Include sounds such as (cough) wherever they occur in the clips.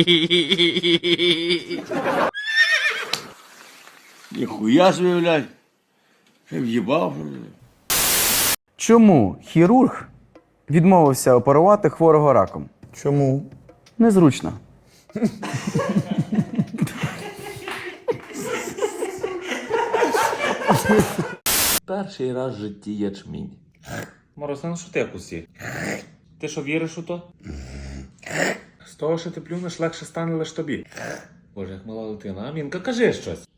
(laughs) Ніхуя собі, блядь. Ще в'їбав. Чому хірург відмовився оперувати хворого раком? Чому? Незручно. Перший раз в житті ячмінь. Мороз, ну що ти кусі? Ти що віриш у то? Того, що ти плюнеш, легше стане лиш тобі. Боже, як мала дитина. Амінка, кажи щось.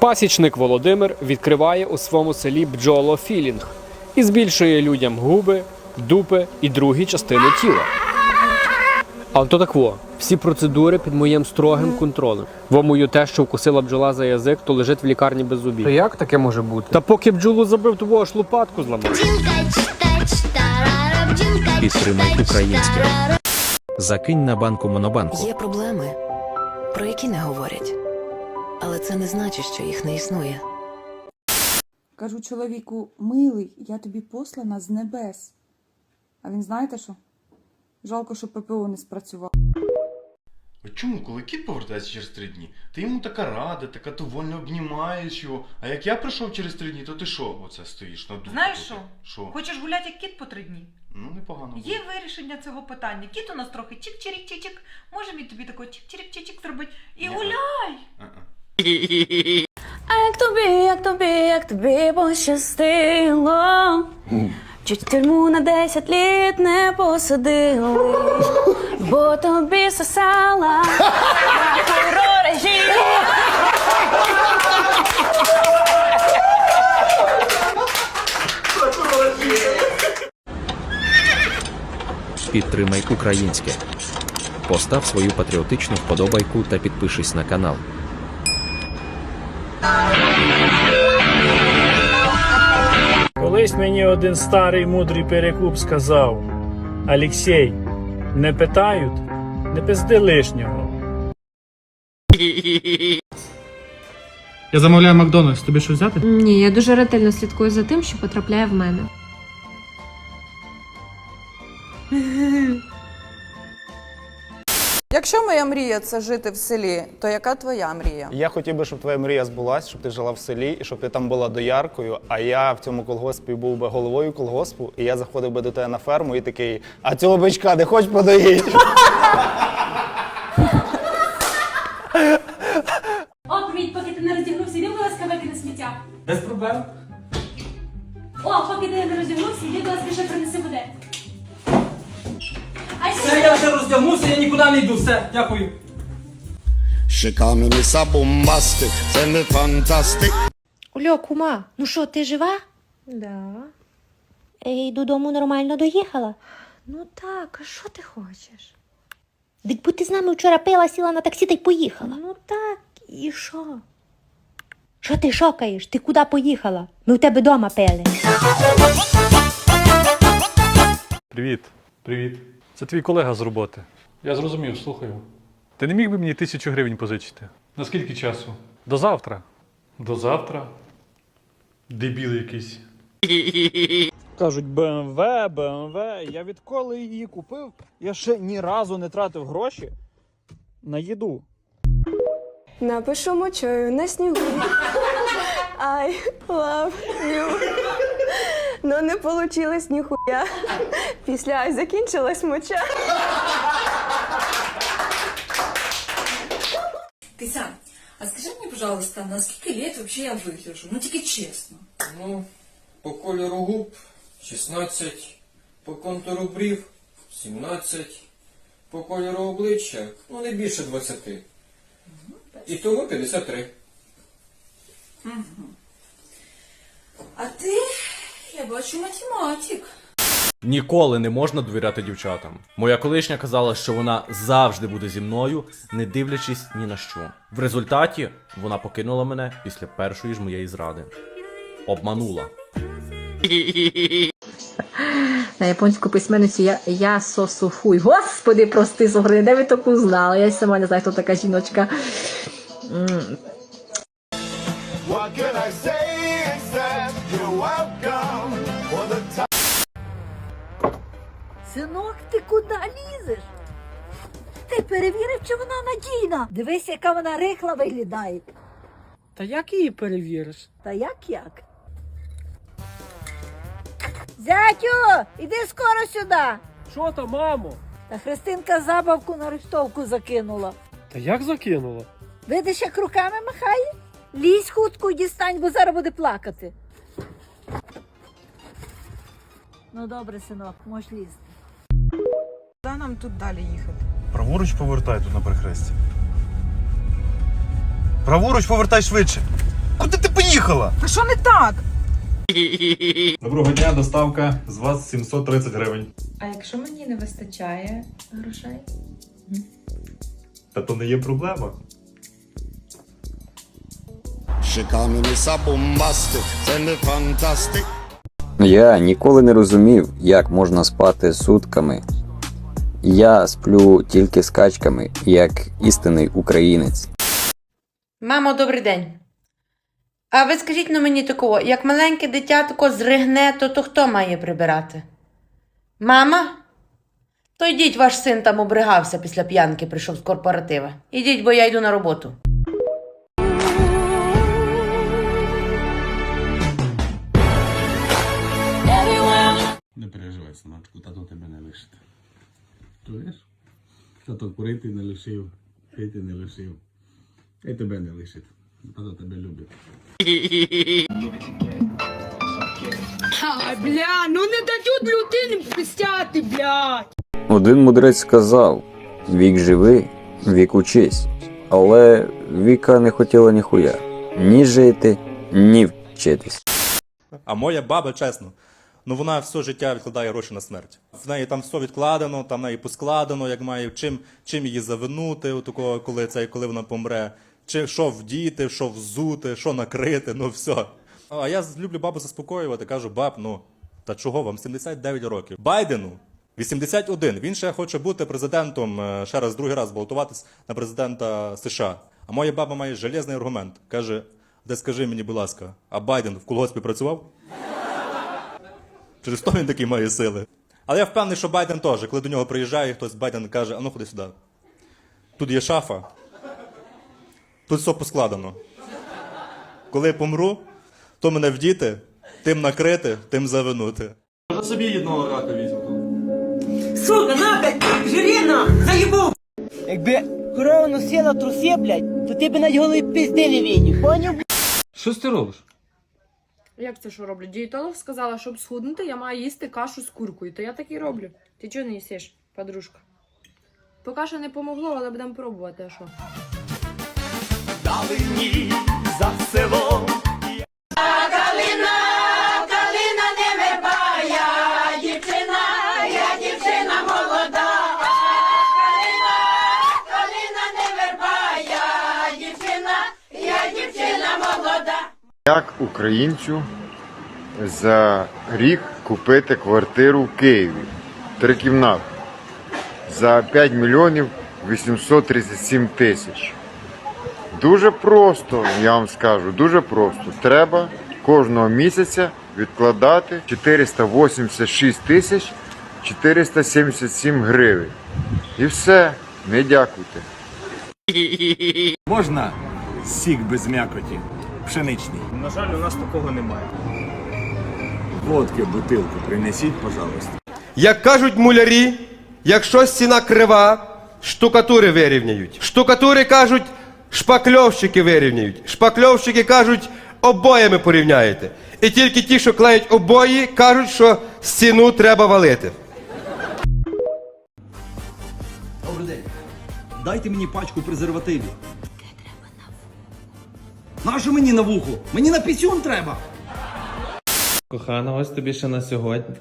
Пасічник Володимир відкриває у своєму селі бджолофілінг і збільшує людям губи, дупи і другі частини тіла. А то так во, всі процедури під моїм строгим контролем. Вомою те, що вкусила бджола за язик, то лежить в лікарні без зубів. Та як таке може бути? Та поки бджолу забив, то аж лопатку зламав. Підтримай українське. Закинь на банку монобанку. Є проблеми, про які не говорять. Але це не значить, що їх не існує. Кажу чоловіку, милий, я тобі послана з небес. А він знаєте що? Жалко, що ППО не спрацював. От Чому, коли кіт повертається через три дні, ти йому така рада, така довольно обнімаєш його. А як я прийшов через три дні, то ти що оце стоїш на дубі? Знаєш що? Що? Хочеш гуляти як кіт по три дні? Ну, непогано. Є вирішення цього питання. Кіт у нас трохи чик-чирік-чик-чик. Може він тобі такий чик-чирік-чик зробити і Ні. гуляй! А-а. А як тобі, як тобі, як тобі пощастило. Чуть тюрму на 10 літ не посадили, бо тобі сосала режим. Підтримай українське. Постав свою патріотичну вподобайку та підпишись на канал. Колись мені один старий мудрий перекуп сказав: Алексій, не питають, не пизди лишнього. Я замовляю Макдональдс, тобі що взяти? Ні, я дуже ретельно слідкую за тим, що потрапляє в мене. Якщо моя мрія це жити в селі, то яка твоя мрія? Я хотів би, щоб твоя мрія збулась, щоб ти жила в селі і щоб ти там була дояркою, а я в цьому колгоспі був би головою колгоспу, і я заходив би до тебе на ферму і такий, а цього бичка не хоч подоїть? О, привіт, поки ти не роздягнувся, іди, будь ласка, викине сміття. Без проблем. О, поки ти не роздягнувся, іди, будь ласка, ще принеси води. Все, я вже роздягнувся, я нікуди не йду. Все, дякую. Шикаміса бомбастик, це не фантастик. Ульо, кума, ну що, ти жива? Да. І додому нормально доїхала? Ну так, а що ти хочеш? Дик бо ти з нами вчора пила, сіла на таксі та й поїхала. Ну так, і що? Що ти шокаєш? Ти куди поїхала? Ми в тебе вдома пили. Привіт. Привіт. Це твій колега з роботи. Я зрозумів, слухаю. Ти не міг би мені тисячу гривень позичити? На скільки часу? До завтра. До завтра? Дебіл якийсь. Кажуть, БМВ, БМВ. Я відколи її купив, я ще ні разу не тратив гроші на їду. Напишу мочою на снігу. (laughs) I love you. Ну не получилось ніхуя. Після ай закінчилась моча. Кися, а скажи мені, пожалуйста, на скільки лет вообще я вигляжу? Ну тільки чесно. Ну, по кольору губ 16, по контуру брів 17, по кольору обличчя, ну не більше 20. І того 53. А ти, я бачу, математик. Ніколи не можна довіряти дівчатам. Моя колишня казала, що вона завжди буде зі мною, не дивлячись ні на що. В результаті вона покинула мене після першої ж моєї зради. Обманула. На японську письменницю я, я сосуфуй. Господи, прости, Согри, де ви таку знали? Я й сама не знаю, хто така жіночка. М. Синок, ти куди лізеш? Ти перевірив, чи вона надійна. Дивись, яка вона рихла виглядає. Та як її перевіриш? Та як як? Зятю, іди скоро сюди. Що там, мамо? Та Христинка забавку на рихтовку закинула. Та як закинула? Видиш, як руками махає? Лізь хутко і дістань, бо зараз буде плакати. Ну добре, синок, можеш лізти. Куди нам тут далі їхати? Праворуч повертай тут на перехресті. Праворуч повертай швидше. Куди ти поїхала? А що не так? Доброго дня, доставка. З вас 730 гривень. А якщо мені не вистачає грошей? Та то не є проблема. Я ніколи не розумів, як можна спати сутками. Я сплю тільки з качками, як істинний українець. Мамо, добрий день. А ви скажіть на мені такого, як маленьке дитя тако зригне, то, то хто має прибирати? Мама? То йдіть, ваш син там обригався після п'янки, прийшов з корпоратива. Ідіть, бо я йду на роботу. Не переживай, синочку, тато тебе не лишить. Чуєш? Тато курити не лишив, пити не лишив. І тебе не лишить. Тато тебе любить. Бля, ну не дадуть людини пистяти, блядь. Один мудрець сказав: вік живи, вік учись. Але Віка не хотіла ніхуя. Ні жити, ні вчитись. А моя баба, чесно, ну вона все життя відкладає гроші на смерть. В неї там все відкладено, там в неї поскладено, як має чим, чим її завинути, отакого, коли це, коли вона помре. Чи що вдіти, що взути, що накрити, ну все. А я люблю бабу заспокоювати, кажу, баб, ну та чого вам 79 років? Байдену 81. Він ще хоче бути президентом, е, ще раз другий раз балотуватись на президента США. А моя баба має железний аргумент. Каже: де скажи мені, будь ласка, а Байден в колгоспі працював? Через то він такий має сили. Але я впевнений, що Байден теж, коли до нього приїжджає, хтось Байден каже, а ну ходи сюди. Тут є шафа. Тут все поскладено. Коли я помру, то мене вдіти, тим накрити, тим завинути. Може собі одного рака візьму. Сука, на, блядь, жиріна, заїбу! Якби корова носила труси, блядь, то ти б на голої пизди не видів, поняв? Що ти робиш? Як це що роблю? Дієтолог сказала, щоб схуднути, я маю їсти кашу з куркою, то я так і роблю. Ти чого не їсиш, подружка? Поки що не помогло, але будемо пробувати, а що? Як українцю за рік купити квартиру в Києві? Трикімнатну. За 5 мільйонів 837 тисяч. Дуже просто, я вам скажу, дуже просто. Треба кожного місяця відкладати 486 тисяч 477 гривень. І все. Не дякуйте. Можна сік без м'якоті? Пшеничний. На жаль, у нас такого немає. Водки, бутилку принесіть, пожалуйста. Як кажуть мулярі, якщо стіна крива, штукатури вирівняють. Штукатури кажуть, шпакльовщики вирівняють. Шпакльовщики кажуть, обоями порівняєте. І тільки ті, що клеють обої, кажуть, що стіну треба валити. Добрий день. Дайте мені пачку презервативів. Нащо мені на вухо? Мені на пісюн треба. Кохана, ось тобі ще на сьогодні.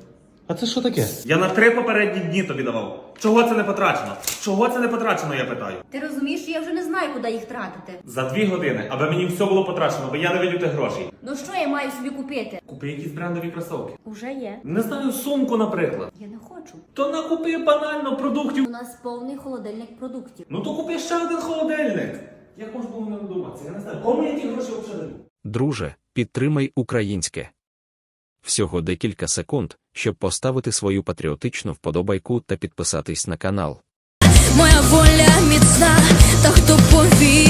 А це що таке? Я на три попередні дні тобі давав. Чого це не потрачено? Чого це не потрачено, я питаю? Ти розумієш, що я вже не знаю, куди їх тратити. За дві години, аби мені все було потрачено, бо я не видів тих грошей. Ну що я маю собі купити? Купи якісь брендові кросовки. Уже є. Не знаю, сумку, наприклад. Я не хочу. То накупи банально продуктів. У нас повний холодильник продуктів. Ну то купи ще один холодильник. Як можна було не додуматися? Я не знаю. Кому я ті гроші взагалі? Друже, підтримай українське. Всього декілька секунд, щоб поставити свою патріотичну вподобайку та підписатись на канал. моя воля міцна, та хто повірить,